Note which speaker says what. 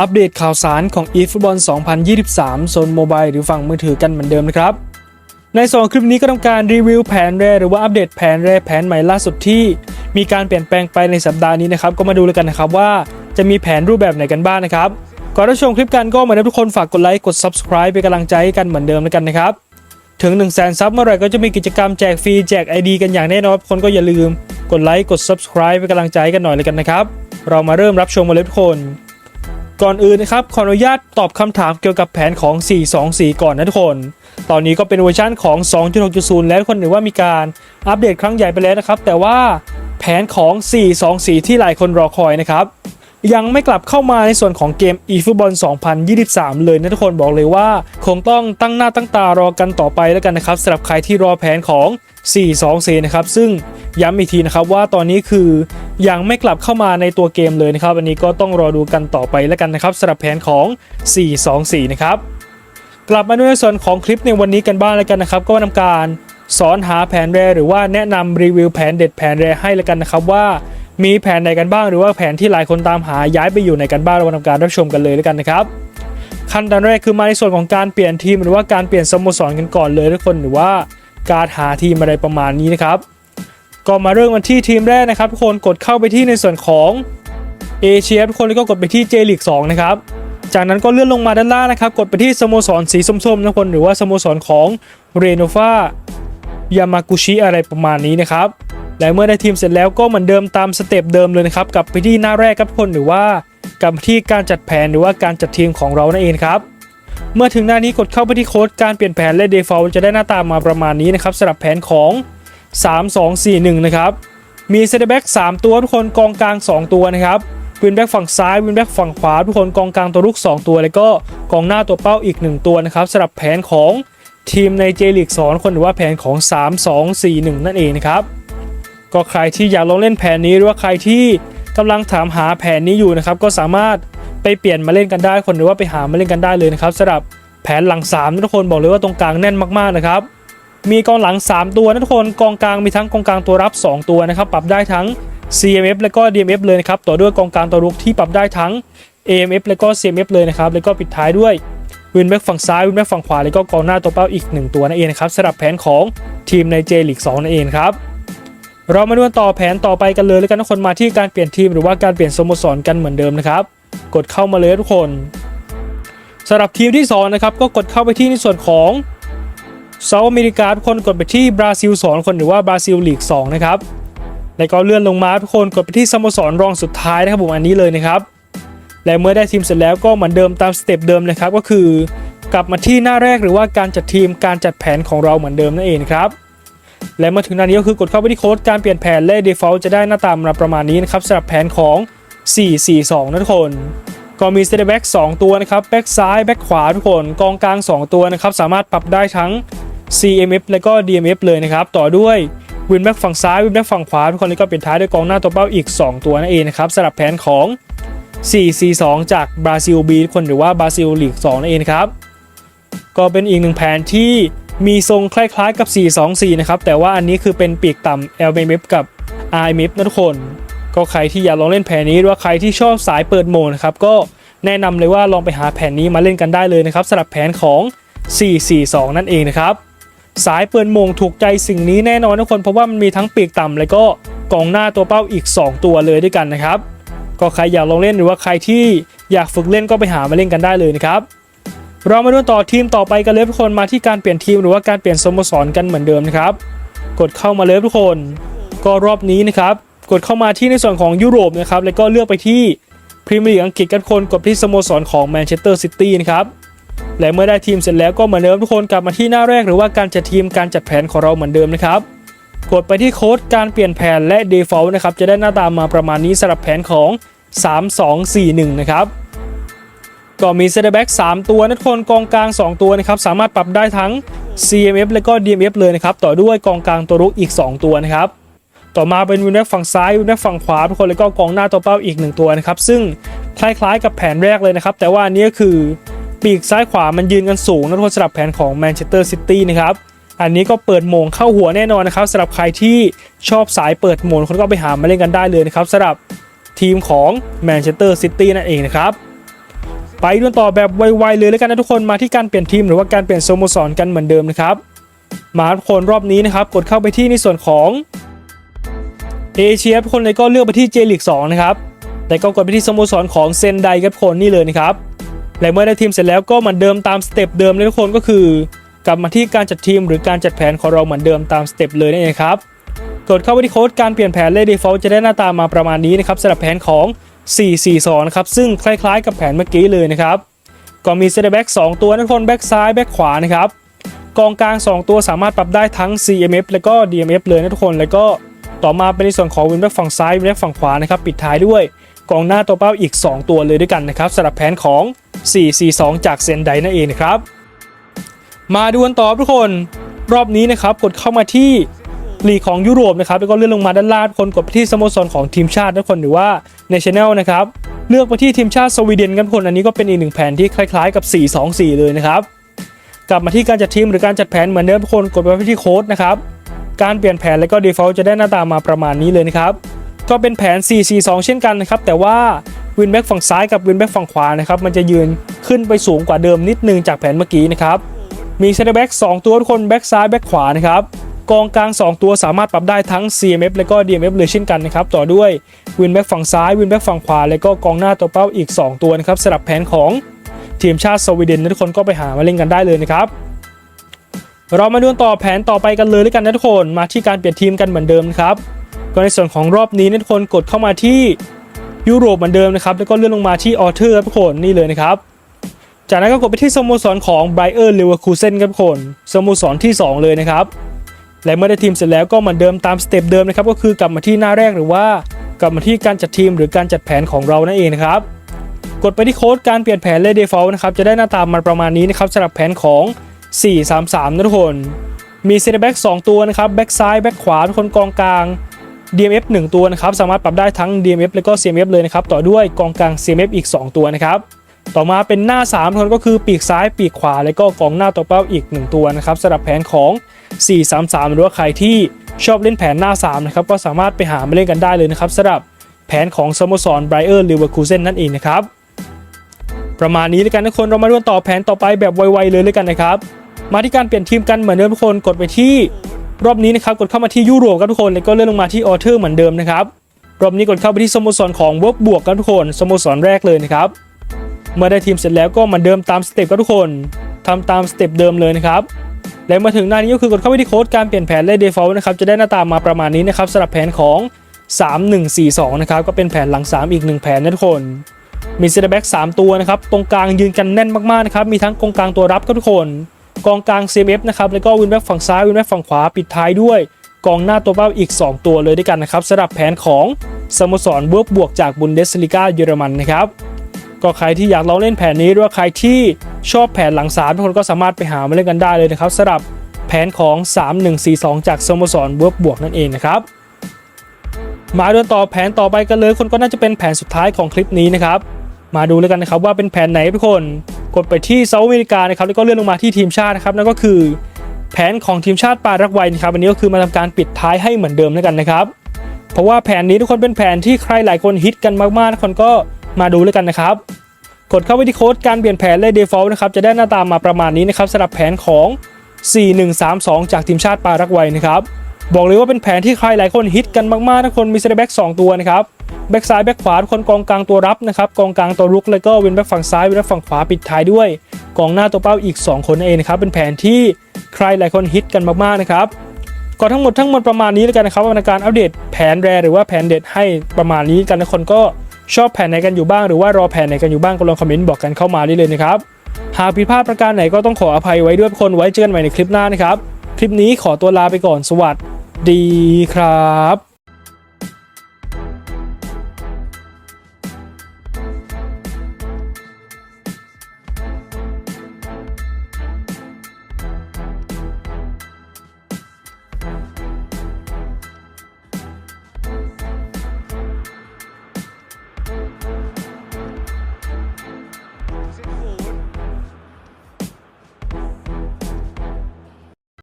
Speaker 1: อัปเดตข่าวสารของ eFootball 2023 โซนโมบายหรือฝั่งมือถือกันเหมือนเดิมนะครับ ในส่วนคลิปนี้ก็ทำการรีวิวแผนแรหรือว่าอัปเดตแผนแรแผนใหม่ล่าสุดที่ มีการเปลี่ยนแปลงไปในสัปดาห์นี้นะครับ ก็มาดูเลยกันนะครับว่าจะมีแผนรูปแบบไหนกันบ้างนะครับ ก่อนรับชมคลิปกันก็เหมือนเดิมทุกคนฝากกดไลค์กด subscribe เป็นกำลังใจกันเหมือนเดิมแล้วกันนะครับ ถึง 1 0 0 0 0แสนซับเมื่อไหร่ก็จะมีกิจกรรมแจกฟรีแจก ID กันอย่างแน่นอนคนก็อย่าลืม กดไลค์กด subscribe เป็นกำลังใจกันหน่อยเลยกันนะครับ เรามาเริ่มรับชมกันเลยทุกคน ก่อนอื่นนะครับขออนุญาตตอบคำถามเกี่ยวกับแผนของ 424 ก่อนนะทุกคน ตอนนี้ก็เป็นเวอร์ชันของ 2.6.0 แล้วทุกคนเห็นว่ามีการอัปเดตครั้งใหญ่ไปแล้วนะครับ แต่ว่าแผนของ 424 ที่หลายคนรอคอยนะครับ ยังไม่กลับเข้ามาในส่วนของเกม eFootball 2023 เลยนะทุกคนบอกเลยว่า คงต้องตั้งหน้าตั้งตารอกันต่อไปแล้วกันนะครับสำหรับใครที่รอแผนของ 424 นะครับ ซึ่งย้ำอีกทีนะครับว่าตอนนี้คือยังไม่กลับเข้ามาในตัวเกมเลยนะครับ อันนี้ก็ต้องรอดูกันต่อไปแล้วกันนะครับสำหรับแผนของ 424 นะครับกลับมาดูในส่วนของคลิปในวันนี้กันบ้างแล้วกันนะครับ ก็ทำการสอนหาแผนแรหรือว่าแนะนำรีวิวแผนเด็ดแผนแรให้แล้วกันนะครับว่า มีแผนไหนกันบ้างหรือว่าแผนที่หลายคนตามหาย้ายไปอยู่ในกันบ้างเราทำการรับชมกันเลยแล้วกันนะครับขั้นตอนแรกคือมาในส่วนของการเปลี่ยนทีมหรือว่าการเปลี่ยนสโมสรกันก่อนเลยทุกคนหรือว่าการหาทีมอะไรประมาณนี้นะครับก็มาเริ่มกันที่ทีมแรกนะครับทุกคนกดเข้าไปที่ในส่วนของเอเชียทุกคนแล้วก็กดไปที่เจลิก2นะครับจากนั้นก็เลื่อนลงมาด้านล่างนะครับ กดไปที่สโมสรสีส้มๆทุกคนหรือว่าสโมสรของเรโนฟายามากุชิอะไรประมาณนี้นะครับ และเมื่อได้ทีมเสร็จแล้วก็เหมือนเดิมตามสเต็ปเดิมเลยนะครับกับไปที่หน้าแรกครับทุกคนหรือว่ากับที่การจัดแผนหรือว่าการจัดทีมของเรานั่นเองครับเมื่อถึงหน้านี้กดเข้าไปที่โค้ดการเปลี่ยนแผนและ default จะได้หน้าตามาประมาณนี้นะครับสำหรับแผนของ 3241 นะครับ มีเซตแบ็ก3ตัวทุกคนกองกลาง 2 ตัวนะครับวินแบ็กฝั่งซ้ายวินแบ็กฝั่งขวาทุกคนกองกลางตัวรุก 2 ตัว แล้วก็กองหน้าตัวเป้าอีก 1 ตัวนะครับสำหรับแผนของทีมในเจลีก2คนหรือว่าแผนของ 3241 นั่นเองนะครับ ก็ใครที่อยากลองเล่นแผนนี้หรือว่าใครที่กำลังถามหาแผนนี้อยู่นะครับก็สามารถไปเปลี่ยนมาเล่นกันได้คนหรือว่าไปหามาเล่นกันได้เลยนะครับสำหรับแผนหลัง3นะทุกคนบอกเลยว่าตรงกลางแน่นมากๆนะครับมีกองหลัง 3 ตัวนะทุกคนกองกลางมีทั้งกองกลางตัวรับ 2 ตัวนะครับปรับได้ทั้ง CMF และก็ DMF เลยนะครับต่อด้วยกองกลางตัวรุกที่ปรับได้ทั้ง AMF และก็ CMF เลยนะครับแล้วก็ปิดท้ายด้วยวินแบ็กฝั่งซ้ายวินแบ็กฝั่งขวาแล้วก็กองหน้าตัวเป้าอีก 1 ตัวนั่นเองนะครับสำหรับแผนของทีมในเจลีก2นั่นเองครับ เรามาดูกันต่อแผนต่อไปกันเลยแล้วกันทุกคนมาที่การเปลี่ยนทีมหรือว่าการเปลี่ยนสโมสรกันเหมือนเดิมนะครับ กดเข้ามาเลยทุกคนสำหรับทีมที่2นะครับก็กดเข้าไปที่ในส่วนของเซาท์อเมริกาทุกคนกดไปที่บราซิล2คนหรือว่าบราซิลลีก2นะครับแล้วก็เลื่อนลงมาทุกคนกดไปที่สโมสรรองสุดท้ายนะครับผมอันนี้เลยนะครับ และเมื่อได้ทีมเสร็จแล้วก็เหมือนเดิมตามสเต็ปเดิมนะครับก็คือกลับมาที่หน้าแรกหรือว่าการจัดทีมการจัดแผนของเราเหมือนเดิมนั่นเองครับ และเมื่อถึงหน้านี้ก็คือกดเข้าไปที่โค้ดการเปลี่ยนแผนและ default จะได้หน้าตามาประมาณนี้นะครับสำหรับแผนของ 442 นะทุกคน ก็มี center back 2ตัวนะครับแบ็กซ้ายแบ็กขวาทุกคนกองกลาง 2 ตัวนะครับสามารถปรับได้ทั้ง CMF และก็ DMF เลยนะครับต่อด้วยวินแบ็กฝั่งซ้ายวินแบ็กฝั่งขวาทุกคนแล้วก็ปิดท้ายด้วยกองหน้าตัวเป้าอีก 2 ตัวนั่นเองนะครับสำหรับแผนของ 442 จากบราซิลบีทุกคนหรือว่าบราซิลลีก2นั่นเองครับก็เป็นอีกหนึ่งแผนที่ มีทรงคล้ายๆกับ 424 นะครับ แต่ว่าอันนี้คือเป็นปีกต่ำ LMF กับ RMF นะทุกคน ก็ใครที่อยากลองเล่นแผนนี้หรือว่าใครที่ชอบสายเปิดโหมดนะครับ ก็แนะนำเลยว่าลองไปหาแผนนี้มาเล่นกันได้เลยนะครับสำหรับแผนของ 442 นั่นเองนะครับ สายเปิดโมงถูกใจสิ่งนี้แน่นอนทุกคน เพราะว่ามันมีทั้งปีกต่ำแล้วก็กองหน้าตัวเป้าอีก 2 ตัวเลยด้วยกันนะครับ ก็ใครอยากลองเล่นหรือว่าใครที่อยากฝึกเล่นก็ไปหามาเล่นกันได้เลยนะครับ เรามาดูต่อทีมต่อไปกันเลยทุกคนมาที่การเปลี่ยนทีมหรือว่าการเปลี่ยนสโมสรกันเหมือนเดิมนะครับ กดเข้ามาเลยทุกคน ก็รอบนี้นะครับกดเข้ามาที่ในส่วนของยุโรปนะครับแล้วก็เลือกไปที่พรีเมียร์ลีกอังกฤษกันคนกดที่สโมสรของแมนเชสเตอร์ซิตี้นะครับและเมื่อได้ทีมเสร็จแล้วก็เหมือนเดิมทุกคนกลับมาที่หน้าแรกหรือว่าการจัดทีมการจัดแผนของเราเหมือนเดิมนะครับกดไปที่โค้ดการเปลี่ยนแผนและ default นะครับจะได้หน้าตามาประมาณนี้สำหรับแผนของ 3241 นะครับ ก็มีเซตแบ็ก3ตัวนักคนกองกลาง 2 ตัวนะครับสามารถปรับได้ทั้ง CMF และก็ DMF เลยนะครับต่อด้วยกองกลางตัวรุกอีก 2 ตัวนะครับต่อมาเป็นวินแบ็กฝั่งซ้ายวินแบ็กฝั่งขวาทุกคนแล้วก็กองหน้าตัวเป้าอีก 1 ตัวนะครับซึ่งคล้ายๆกับแผนแรกเลยนะครับแต่ว่าอันนี้ก็คือปีกซ้ายขวามันยืนกันสูงนะทุกคนสำหรับแผนของแมนเชสเตอร์ซิตี้นะครับอันนี้ก็เปิดโมงเข้าหัวแน่นอนนะครับสำหรับใครที่ชอบสายเปิดโมงคนก็ไปหามาเล่นกันได้เลยนะครับสำหรับทีมของแมนเชสเตอร์ซิตี้นั่นเองนะครับ ไปดูต่อแบบไวๆเลยแล้วกันนะทุกคนมาที่การเปลี่ยนทีมหรือว่าการเปลี่ยนสโมสรกันเหมือนเดิมนะครับมาทุกคนรอบนี้นะครับกดเข้าไปที่ในส่วนของเอเชียทุกคนเลยก็เลือกไปที่เจลิก2นะครับแต่ก็กดไปที่สโมสรของเซนไดครับคนนี่เลยนะครับและเมื่อได้ทีมเสร็จแล้วก็เหมือนเดิมตามสเต็ปเดิมเลยทุกคนก็คือกลับมาที่การจัดทีมหรือการจัดแผนของเราเหมือนเดิมตามสเต็ปเลยนั่นเองครับกดเข้าไปที่โค้ดการเปลี่ยนแผนเลข default จะได้หน้าตามาประมาณนี้นะครับสำหรับแผนของ 442ครับซึ่งคล้ายๆกับแผนเมื่อกี้เลยนะครับก็มีเซตแบ็ก2ตัวนักคนแบ็กซ้ายแบ็กขวานะครับกองกลาง 2 ตัวสามารถปรับได้ทั้ง CMF แล้วก็ DMF เลยนะทุกคน แล้วก็ต่อมาเป็นในส่วนของวินแบ็กฝั่งซ้ายวินแบ็กฝั่งขวานะครับปิดท้ายด้วยกองหน้าตัวเป้าอีก 2 ตัวเลยด้วยกันนะครับสำหรับแผนของ 442 จากเซนไดนั่นเองนะครับมาดูกันต่อทุกคน รอบนี้นะครับกดเข้ามาที่ ลีกของยุโรปนะครับแล้วก็เลื่อนลงมาด้านล่างคนกดไปที่สโมสรของทีมชาติทุกคนหรือว่าในช anel นะครับเลือกไปที่ทีมชาติสวีเดนกันคนอันนี้ก็เป็นอีกหนึ่งแผนที่คล้ายๆกับ 4-2-4 เลยนะครับกลับมาที่การจัดทีมหรือการจัดแผนเหมือนเดิมทุกคนกดไปที่โค้ดนะครับการเปลี่ยนแผนแล้วก็ default จะได้หน้าตามาประมาณนี้เลยนะครับก็เป็นแผน 4-4-2 เช่นกันนะครับแต่ว่าวินแบ็กฝั่งซ้ายกับวินแบ็กฝั่งขวานะครับมันจะยืนขึ้นไปสูงกว่าเดิมนิดนึงจากแผนเมื่อกี้นะครับมีเซนเตอร์แบ็ก2ตัวทุกคนแบ็กซ้ายแบ็กขวานะครับ กองกลาง 2 ตัวสามารถปรับได้ทั้ง CMF และก็ DMF เลยเช่นกันนะครับต่อด้วยวินแบ็กฝั่งซ้ายวินแบ็กฝั่งขวา และก็กองหน้าตัวเป้าอีก 2 ตัวนะครับสำหรับแผนของทีมชาติสวีเดนทุกคนก็ไปหามาเล่นกันได้เลยนะครับเรามาดูต่อแผนต่อไปกันเลยด้วยกันนะทุกคนมาที่การเปลี่ยนทีมกันเหมือนเดิมนะครับก็ในส่วนของรอบนี้นะทุกคนกดเข้ามาที่ยุโรปเหมือนเดิมนะครับแล้วก็เลื่อนลงมาที่ออเทอร์ทุกคนนี่เลยนะครับจากนั้นก็กดไปที่สโมสรของไบเออร์เลเวอร์คูเซนครับทุกคนสโมสรที่ 2 เลยนะครับ และเมื่อได้ทีมเสร็จแล้วก็เหมือนเดิมตามสเต็ปเดิมนะครับก็คือกลับมาที่หน้าแรกหรือว่ากลับมาที่การจัดทีมหรือการจัดแผนของเรานั่นเองนะครับกดไปที่โค้ดการเปลี่ยนแผนเลข default นะครับจะได้หน้าตามันประมาณนี้นะครับสำหรับแผนของ 433 นะทุกคนมีเซนเตอร์แบ็ก2ตัวนะครับแบ็กซ้ายแบ็กขวาทุกคนกองกลาง DMF 1 ตัวนะครับ สามารถปรับได้ทั้ง DMF และก็ CMF เลยนะครับ ต่อด้วยกองกลาง CMF อีก 2 ตัวนะครับ ต่อมาเป็นหน้า3คนก็คือปีกซ้ายปีกขวา และก็กองหน้าตัวเป้าอีก 1 ตัวนะครับสำหรับแผนของ 433 หรือว่าใครที่ชอบเล่นแผนหน้า3นะครับก็สามารถไปหามาเล่นกันได้เลยนะครับสำหรับแผนของสโมสรไบรเออร์ลิเวอร์คูเซนนั่นเองนะครับประมาณนี้แล้วกันทุกคนเรามาดูต่อแผนต่อไปแบบไวๆเลยเลยกันนะครับมาที่การเปลี่ยนทีมกันเหมือนเดิมทุกคนกดไปที่รอบนี้นะครับกดเข้ามาที่ยุโรปครับทุกคนแล้วก็เลื่อนลงมาที่ออเทอร์เหมือนเดิมนะครับรอบนี้กดเข้าไปที่สโมสรของเวิร์กบวกครับทุกคนสโมสรแรกเลยนะครับ เมื่อได้ทีมเสร็จแล้วก็เหมือนเดิมตามสเต็ปครับทุกคนทำตามสเต็ปเดิมเลยนะครับและมาถึงหน้านี้ก็คือกดเข้าไปที่โค้ดการเปลี่ยนแผนและ default นะครับจะได้หน้าตามาประมาณนี้นะครับสำหรับแผนของ 3142 นะครับก็เป็นแผนหลัง 3 อีก 1 แผนนะทุกคน มีเซนเตอร์แบ็ก3ตัวนะครับตรงกลางยืนกันแน่นมากๆนะครับมีทั้งกองกลางตัวรับครับทุกคน กองกลาง CMF นะครับแล้วก็วินแบ็กฝั่งซ้ายวินแบ็กฝั่งขวาปิดท้ายด้วยกองหน้าตัวเป้าอีก 2 ตัวเลยด้วยกันนะครับสำหรับแผนของสโมสรเวิร์กบวกจากบุนเดสลิกาเยอรมันนะครับ ก็ใครที่อยากลองเล่นแผนนี้หรือว่าใครที่ชอบแผนหลังสามทุกคนก็สามารถไปหามาเล่นกันได้เลยนะครับสำหรับแผนของ 3142 จากสโมสรเวิร์กบวกนั่นเองนะครับมาดูต่อแผนต่อไปกันเลยคนก็น่าจะเป็นแผนสุดท้ายของคลิปนี้นะครับ มาดูแล้วกันนะครับว่าเป็นแผนไหนทุกคน กดไปที่เซาท์อเมริกานะครับแล้วก็เลื่อนลงมาที่ทีมชาตินะครับนั่นก็คือแผนของทีมชาติปารักวัยนะครับอันนี้ก็คือมาทำการปิดท้ายให้เหมือนเดิมแล้วกันนะครับ เพราะว่าแผนนี้ทุกคนเป็นแผนที่ใครหลายคนฮิตกันมากๆทุกคนก็ มาดูแล้วกันนะครับ กดเข้าไปที่โค้ดการเปลี่ยนแผนเลข default นะครับจะได้หน้าตามาประมาณนี้นะครับสำหรับแผนของ 4132 จากทีมชาติปารักวัยนะครับบอกเลยว่าเป็นแผนที่ใครหลายคนฮิตกันมากๆทุกคนมีเซนเตอร์แบ็ก2ตัวนะครับแบ็กซ้ายแบ็กขวาคนกองกลางตัวรับนะครับกองกลางตัวรุกแล้วก็วินแบ็กฝั่งซ้ายวินแบ็กฝั่งขวาปิดท้ายด้วย กองหน้าตัวเป้าอีก 2คนนั่นเองนะครับเป็นแผนที่ใครหลายคนฮิตกันมากๆนะครับก็ทั้งหมดทั้งหมดประมาณนี้แล้วกันนะครับในการอัปเดตแผนแรหรือว่าแผนเด็ดให้ประมาณนี้กันทุกคนก็ ชอบแผนไหนกันอยู่บ้างหรือว่ารอแผนไหนกันอยู่บ้างก็ลองคอมเมนต์บอกกันเข้ามาได้เลยนะครับ หากผิดพลาดประการไหนก็ต้องขออภัยไว้ด้วยคนไว้เจอกันใหม่ในคลิปหน้านะครับ คลิปนี้ขอตัวลาไปก่อนสวัสดีครับ